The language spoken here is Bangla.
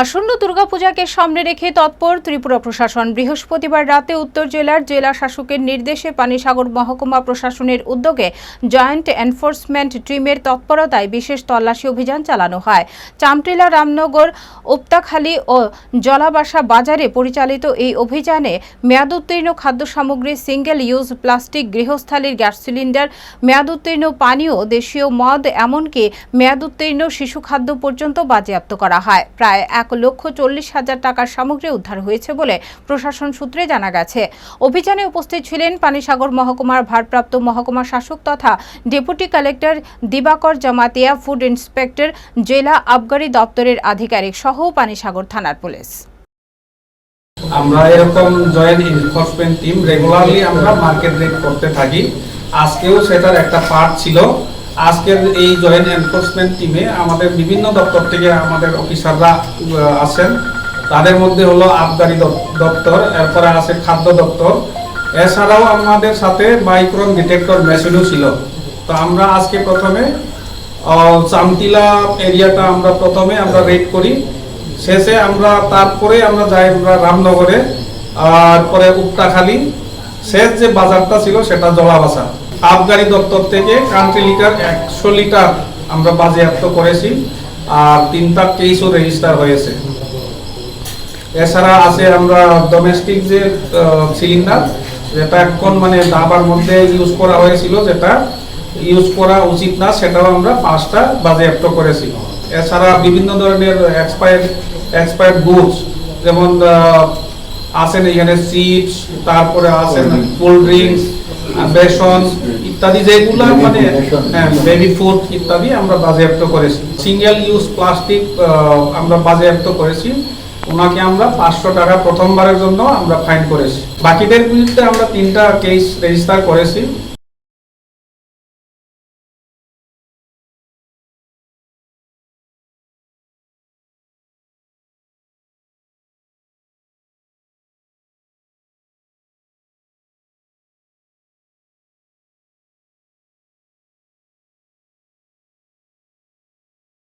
আসন্ন দুর্গাপূজাকে সামনে রেখে তৎপর ত্রিপুরা প্রশাসন বৃহস্পতিবার রাতে উত্তর জেলার জেলা শাসকের নির্দেশে পানিসাগর মহকুমা প্রশাসনের উদ্যোগে জয়েন্ট এনফোর্সমেন্ট টিমের তৎপরতায় বিশেষ তল্লাশি অভিযান চালানো হয়। চামটিলা, রামনগর, উপতাখালী ও জলাবাসা বাজারে পরিচালিত এই অভিযানে মেয়াদ উত্তীর্ণ খাদ্য সামগ্রী সিঙ্গেল ইউজ প্লাস্টিক গৃহস্থালির গ্যাস সিলিন্ডার, মেয়াদ উত্তীর্ণ পানীয়, দেশীয় মদ, এমনকি মেয়াদ উত্তীর্ণ শিশু খাদ্য পর্যন্ত বাজেয়াপ্ত করা হয়। প্রায় এক লক্ষ চল্লিশ হাজার টাকার সামগ্রী উদ্ধার হয়েছে বলে প্রশাসন সূত্রে জানা গেছে। অভিযানে উপস্থিত ছিলেন পানিসাগর মহকুমার ভারপ্রাপ্ত মহকুমা শাসক তথা deputy collector Dibakar Jamatia, food inspector জেলা আবগারি দপ্তরের আধিকারিক সহ পানিসাগর থানার পুলিশ। আমরা এরকম জয়েন্ট এনফোর্সমেন্ট টিম রেগুলারলি আমরা মার্কেট রেড করতে থাকি। আজকেও সেটার একটা পার্ট ছিল। আজকের এই জয়েন্ট এনফোর্সমেন্ট টিমে আমাদের বিভিন্ন দপ্তর থেকে আমাদের অফিসাররা আছেন তাদের মধ্যে হলো আবগারি দপ- দপ্তর এরপরে আছে খাদ্য দপ্তর। এছাড়াও আমাদের সাথে মাইক্রোন ডিটেক্টর মেশিনও ছিল। তো আমরা আজকে প্রথমে আহ, চামটিলা এরিয়াটা আমরা প্রথমে আমরা রেড করি। শেষে আমরা তারপরে আমরা যাই আমরা রামনগরে আর পরে উপটাখালী শেষ যে বাজারটা ছিল সেটা জলাবাসা। আবগারি দপ্তর থেকে কান্ট্রি লিটার একশো লিটার আমরা বাজেয়াপ্ত করেছি আর তিনটা কেসও রেজিস্টার হয়েছে। এছাড়া আছে আমরা ডোমেস্টিক যে সিলিন্ডার যেটা এখন মানে দাবার মধ্যে ইউজ করা হয়েছিল যেটা ইউজ করা উচিত না সেটাও আমরা পাঁচটা বাজেয়াপ্ত করেছি। এছাড়া বিভিন্ন ধরনের এক্সপায়ার এক্সপায়ার গুডস যেমন আছেন এখানে চিপস তারপরে আছেন কোল্ড ড্রিঙ্কস বেসন ইত্যাদি যেগুলো মানে বেবি ফুড ইত্যাদি আমরা বাজেয়াপ্ত করেছি। সিঙ্গেল ইউজ প্লাস্টিক আমরা বাজেয়াপ্ত করেছি। ওনাকে আমরা পাঁচশো টাকা প্রথমবারের জন্য আমরা ফাইন করেছি। বাকিদের বিরুদ্ধে আমরা তিনটা কেস রেজিস্টার করেছি।